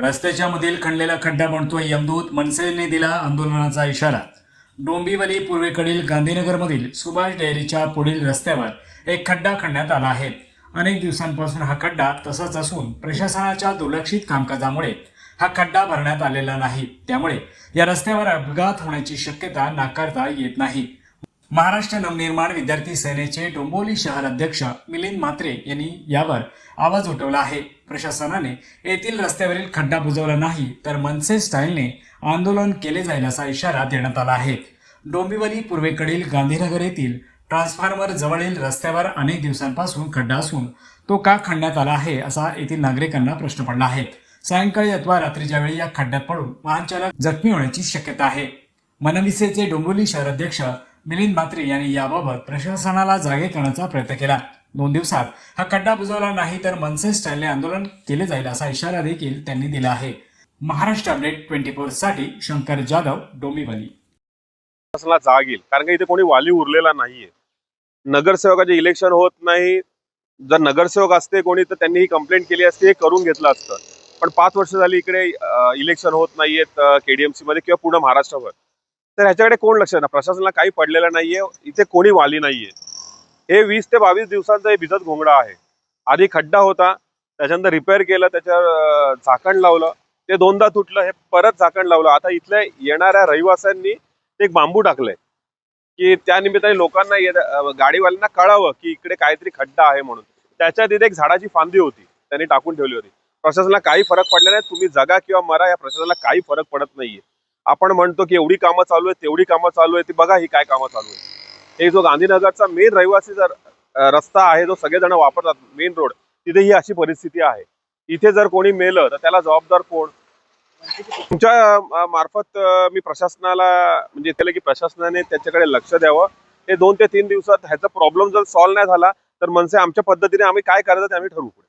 रस्त्याच्या मधील खणलेला खड्डा बनतोय यमदूत. मनसेने दिला आंदोलनाचा इशारा. डोंबिवली पूर्वेकडील गांधीनगरमधील सुभाष डेअरीच्या पुढील रस्त्यावर एक खड्डा खणण्यात आला आहे. अनेक दिवसांपासून हा खड्डा तसाच असून प्रशासनाच्या दुर्लक्षित कामकाजामुळे हा खड्डा भरण्यात आलेला नाही. त्यामुळे या रस्त्यावर अपघात होण्याची शक्यता नाकारता येत नाही. महाराष्ट्र नवनिर्माण विद्यार्थी सेनेचे डोंबोली शहर अध्यक्ष मिलिंद मात्रे यांनी यावर आवाज उठवला आहे. प्रशासनाने येथील रस्त्यावरील खड्डा बुजवला नाही तर मनसे स्टाईलने आंदोलन केले जाईल असा इशारा देण्यात आला आहे. डोंबिवली पूर्वेकडील गांधीनगर येथील ट्रान्सफॉर्मर जवळील रस्त्यावर अनेक दिवसांपासून खड्डा असून तो का खणण्यात आला आहे असा येथील नागरिकांना प्रश्न पडला आहे. सायंकाळी अथवा रात्रीच्या वेळी या खड्ड्यात पडून वाहन चालक जखमी होण्याची शक्यता आहे. मनविसेचे डोंबिवली शहर अध्यक्ष मिलिंद म्हात्रे यांनी याबाबत प्रशासनाला जागे करण्याचा प्रयत्न केला. दोन दिवसात हा खड्डा बुजवला नाही तर मनसे स्टाईलने आंदोलन केले जाईल असा इशारा देखील त्यांनी दिला आहे. महाराष्ट्र अपडेट ट्वेंटी फोरसाठी शंकर जाधव डोंबिवली. प्रशासनाला जाग येईल. कारण का इथे कोणी वाली उरलेला नाहीये. नगरसेवकाचे इलेक्शन होत नाही. जर नगरसेवक असते कोणी तर त्यांनी ही कंप्लेंट केली असती हे करून घेतलं असतं. पण पाच वर्ष झाली इकडे इलेक्शन होत नाहीयेत केडीएमसी मध्ये किंवा पूर्ण महाराष्ट्रभर. तर ह्याच्याकडे कोण लक्ष देणार? प्रशासनाला काही पडलेलं नाहीये इथे कोणी वाली नाहीये. हे वीस ते बावीस दिवसांचा हे भिजत घोंगडा आहे. आधी खड्डा होता त्याच्यानंतर रिपेअर केलं त्याच्यावर झाकण लावलं ते दोनदा तुटलं हे परत झाकण लावलं. आता इथल्या येणाऱ्या रहिवाशांनी एक बांबू टाकलंय की त्या निमित्ताने लोकांना गाडीवाल्यांना कळावं की इकडे काहीतरी खड्डा आहे म्हणून. त्याच्या तिथे एक झाडाची फांदी होती त्यांनी टाकून ठेवली होती. प्रशासनाला काही फरक पडला नाही तुम्ही जगा किंवा मरा या प्रशासनाला काही फरक पडत नाहीये. आपण म्हणतो की एवढी कामं चालू आहे तेवढी कामं चालू आहे ती बघा ही काय कामं चालू आहे हे जो गांधीनगरचा मेन रहिवासी जर रस्ता आहे जो सगळेजण वापरतात मेन रोड तिथे ही अशी परिस्थिती आहे. इथे जर कोणी मेलं तर त्याला जबाबदार कोण? तुमच्या मार्फत मी प्रशासनाला म्हणजे केलं की प्रशासनाने त्याच्याकडे लक्ष द्यावं. हे दोन ते तीन दिवसात ह्याचा प्रॉब्लेम जर सॉल्व्ह नाही झाला तर मनसे आमच्या पद्धतीने आम्ही काय करायचं ते आम्ही ठरवू पुढे.